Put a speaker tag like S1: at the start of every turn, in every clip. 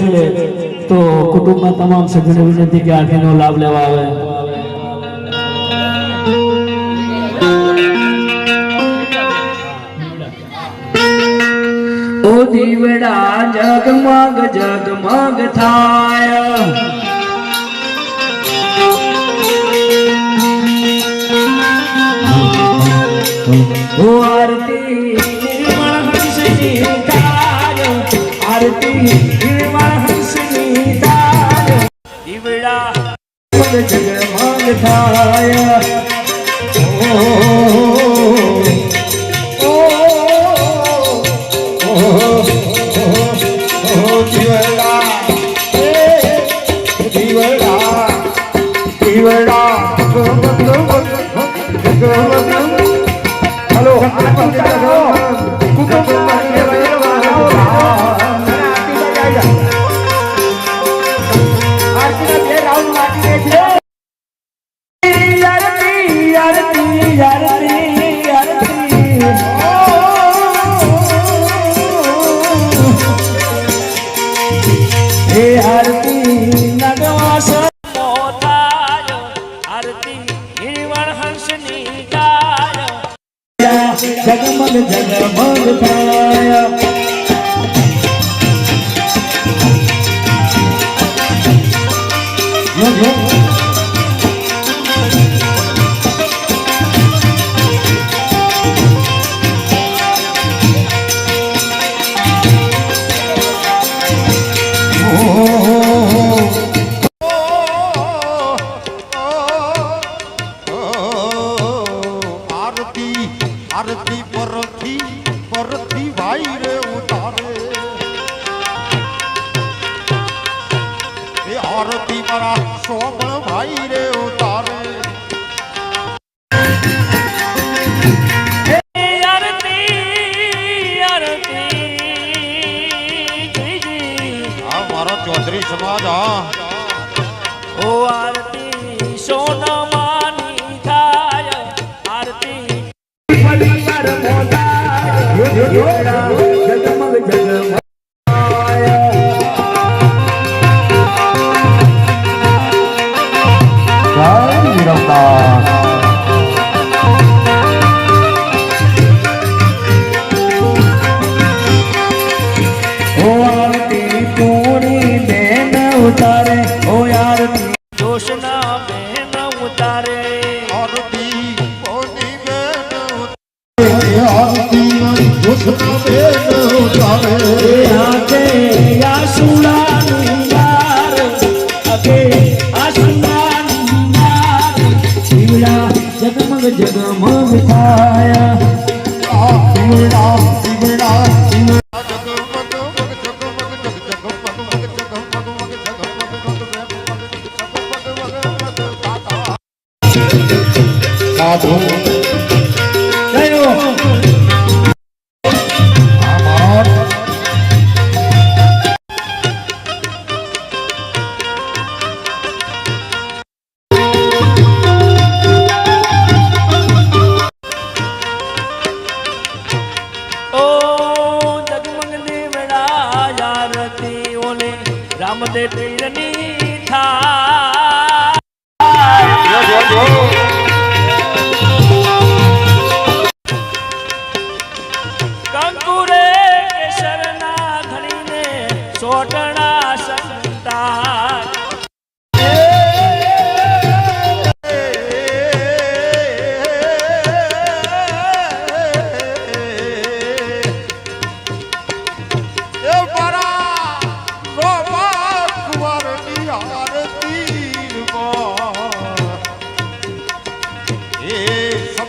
S1: છે તો કુટુંબના તમામ સભ્યોને વિનંતી કે આરતીનો લાભ લેવા આવે ઓ દીવડા જગમગ જગમગ થાય ઓ આરતી નિર્મળ હંસની તાર આરતી મગ જગમગ થાય. ઓ જગમગ જગમગ થાય.
S2: આરતી પરથી પરથી ભાઈ રે ઉતારે. એ આરતી મારા સોબળ ભાઈ રે ઉતારે ચૌધરી સમાજ હા.
S1: ઓ આરતી સોનમાની મોદાય જગમગ જગમગ શિવડા જગમગ
S2: દીવડા દીવડા દીવડા જગમગ જગમગ જગમગ જગમગ સાધુ
S1: રામદેવ પીરની થાય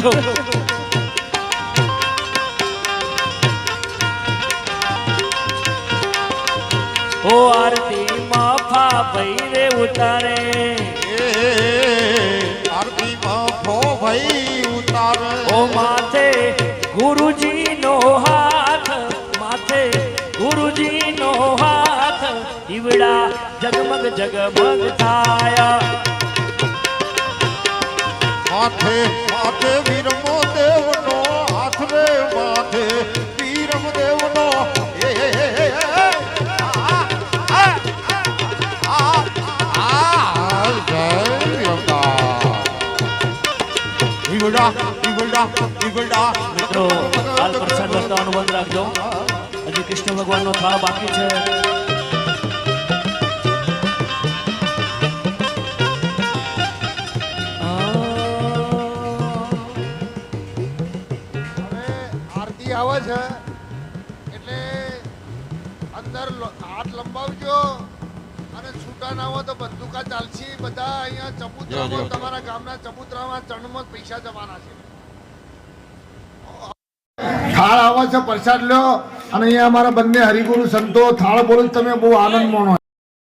S1: ઓ આરતી મફા રે ઉતારે.
S2: આરતી માફો ભાઈ ઉતારે.
S1: ઓ માથે ગુરુજીનો હાથ માથે ગુરુજીનો હાથ ઈવડા જગમગ જગમગ થાય.
S2: માથે માથે વીરમો દેવનો હાથ રે માથે વીરમ દેવનો.
S1: મિત્રો, હાલ પ્રસાદ વર્તાવાનું બંધ રાખજો. હજી કૃષ્ણ ભગવાનનો થાળ બાકી છે.
S3: આવે છે. એટલે અંદર હાથ લંબાવજો. અને છૂટા ના હોય તો બંદૂકા ચાલશે બધા અહીંયા ચબૂતરામાં તમારા ગામના ચબૂતરામાં ચણમાં પૈસા જવાના છે. થાળ આવે છે પ્રસાદ લ્યો અને અહીંયા અમારા બંને હરિગુરુ સંતો થાળ બોલું તમે બહુ આનંદ માણો